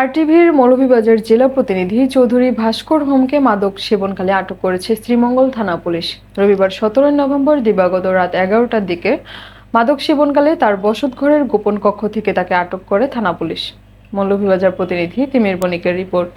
আরটিভির মৌলভীবাজার জেলা প্রতিনিধি চৌধুরী ভাস্কর হোমকে মাদক সেবনকালে আটক করেছে শ্রীমঙ্গল থানা পুলিশ। রবিবার সতেরোই নভেম্বর দিবাগত রাত এগারোটার দিকে মাদক সেবনকালে তার বসত ঘরের গোপন কক্ষ থেকে তাকে আটক করে থানা পুলিশ। মৌলভীবাজার প্রতিনিধি তিমির বণিকের রিপোর্ট।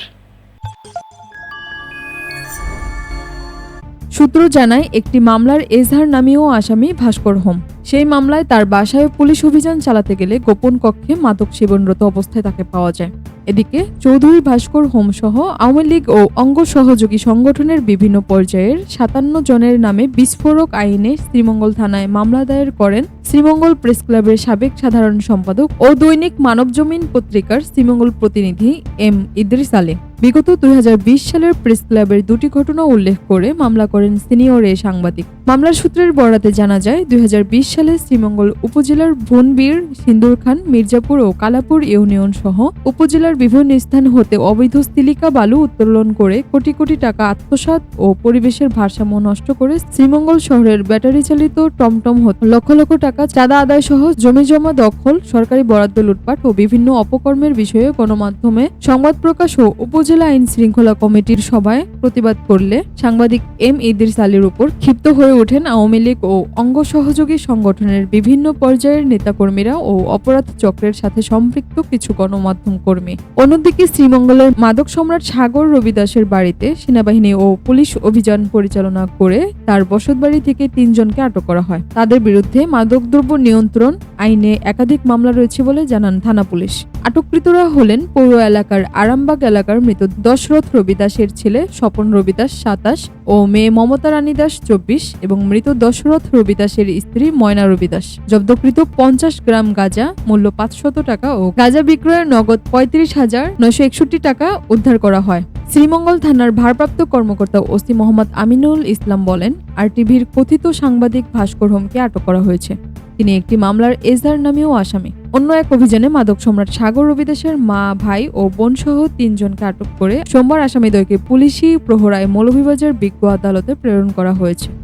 সূত্র জানায়, একটি মামলার এজহার নামীয় আসামি ভাস্কর হোম। সেই মামলায় তার বাসায় পুলিশ অভিযান চালাতে গেলে গোপন কক্ষে মাদক সেবনরত অবস্থায় তাকে পাওয়া যায়। এদিকে চৌধুরী ভাস্কর হোম সহ আওয়ামী লীগ ও অঙ্গ সহযোগী সংগঠনের বিভিন্ন পর্যায়ের সাতান্ন জনের নামে বিস্ফোরক আইনে শ্রীমঙ্গল থানায় মামলা দায়ের করেন শ্রীমঙ্গল প্রেস ক্লাবের সাবেক সাধারণ সম্পাদক ও দৈনিক মানবজমিন পত্রিকার শ্রীমঙ্গল প্রতিনিধি এম ইদ্রিস আলী। বিগত দুই হাজার বিশ সালের প্রেস ক্লাবের দুটি ঘটনা উল্লেখ করে মামলা করেন সিনিয়র এ সাংবাদিক। মামলার সূত্রের বরাতে জানা যায়, দুই হাজার বিশ সালে শ্রীমঙ্গল উপজেলার ভনবীর সিন্দুরখান মির্জাপুর ও কালাপুর ইউনিয়ন সহ উপজেলার বিভিন্ন স্থান হতে অবৈধ স্তিলিকা বালু উত্তোলন করে কোটি কোটি টাকা আত্মসাৎ ও পরিবেশের ভারসাম্য নষ্ট করে শ্রীমঙ্গল শহরের ব্যাটারি চালিত টমটম হতে। লক্ষ লক্ষ টাকা চাঁদা আদায় সহ জমি জমা দখল, সরকারি বরাদ্দ লুটপাট ও বিভিন্ন অপকর্মের বিষয়ে গণমাধ্যমে সংবাদ প্রকাশ ও উপজেলা আইন শৃঙ্খলা কমিটির সভায় প্রতিবাদ করলে সাংবাদিক এম ইদ্রিস আলীর উপর ক্ষিপ্ত হয়ে ওঠেন আওয়ামী লীগ ও অঙ্গ সহযোগী সংগঠনের বিভিন্ন পর্যায়ের নেতাকর্মীরা ও অপরাধ চক্রের সাথে সম্পৃক্ত কিছু গণমাধ্যম কর্মী। অন্যদিকে শ্রীমঙ্গলের মাদক সম্রাট সাগর রবিদাসের বাড়িতে সেনাবাহিনী ও পুলিশ অভিযান পরিচালনা করে তার বসতবাড়ি থেকে তিনজনকে আটক করা হয়। তাদের বিরুদ্ধে মাদকদ্রব্য নিয়ন্ত্রণ আইনে একাধিক মামলা রয়েছে বলে জানান থানা পুলিশ। আটককৃতরা হলেন পৌর এলাকার আরামবাগ এলাকার মৃত দশরথ রবিদাসের ছেলে, স্বপন রবিদাস সাতাশ ও মেয়ে মমতা রানী দাস চব্বিশ এবং মৃত দশরথ রবিদাসের স্ত্রী ময়না রবিদাস। জব্দকৃত পঞ্চাশ গ্রাম গাঁজা, মূল্য পাঁচশত টাকা ও গাঁজা বিক্রয়ের নগদ পঁয়ত্রিশ হাজার নয়শো একষট্টি টাকা উদ্ধার করা হয়। শ্রীমঙ্গল থানার ভারপ্রাপ্ত কর্মকর্তা ওসি মোহাম্মদ আমিনুল ইসলাম বলেন, আর টিভির কথিত সাংবাদিক ভাস্কর হোমকে আটক করা হয়েছে। তিনি একটি মামলার এজদার নামেও আসামি। অন্য এক অভিযানে মাদক সম্রাট সাগর রবিদাসের মা, ভাই ও বোন সহ তিনজনকে আটক করে সোমবার আসামিদ্বয়কে পুলিশি প্রহরায় মৌলভীবাজার বিজ্ঞ আদালতে প্রেরণ করা হয়েছে।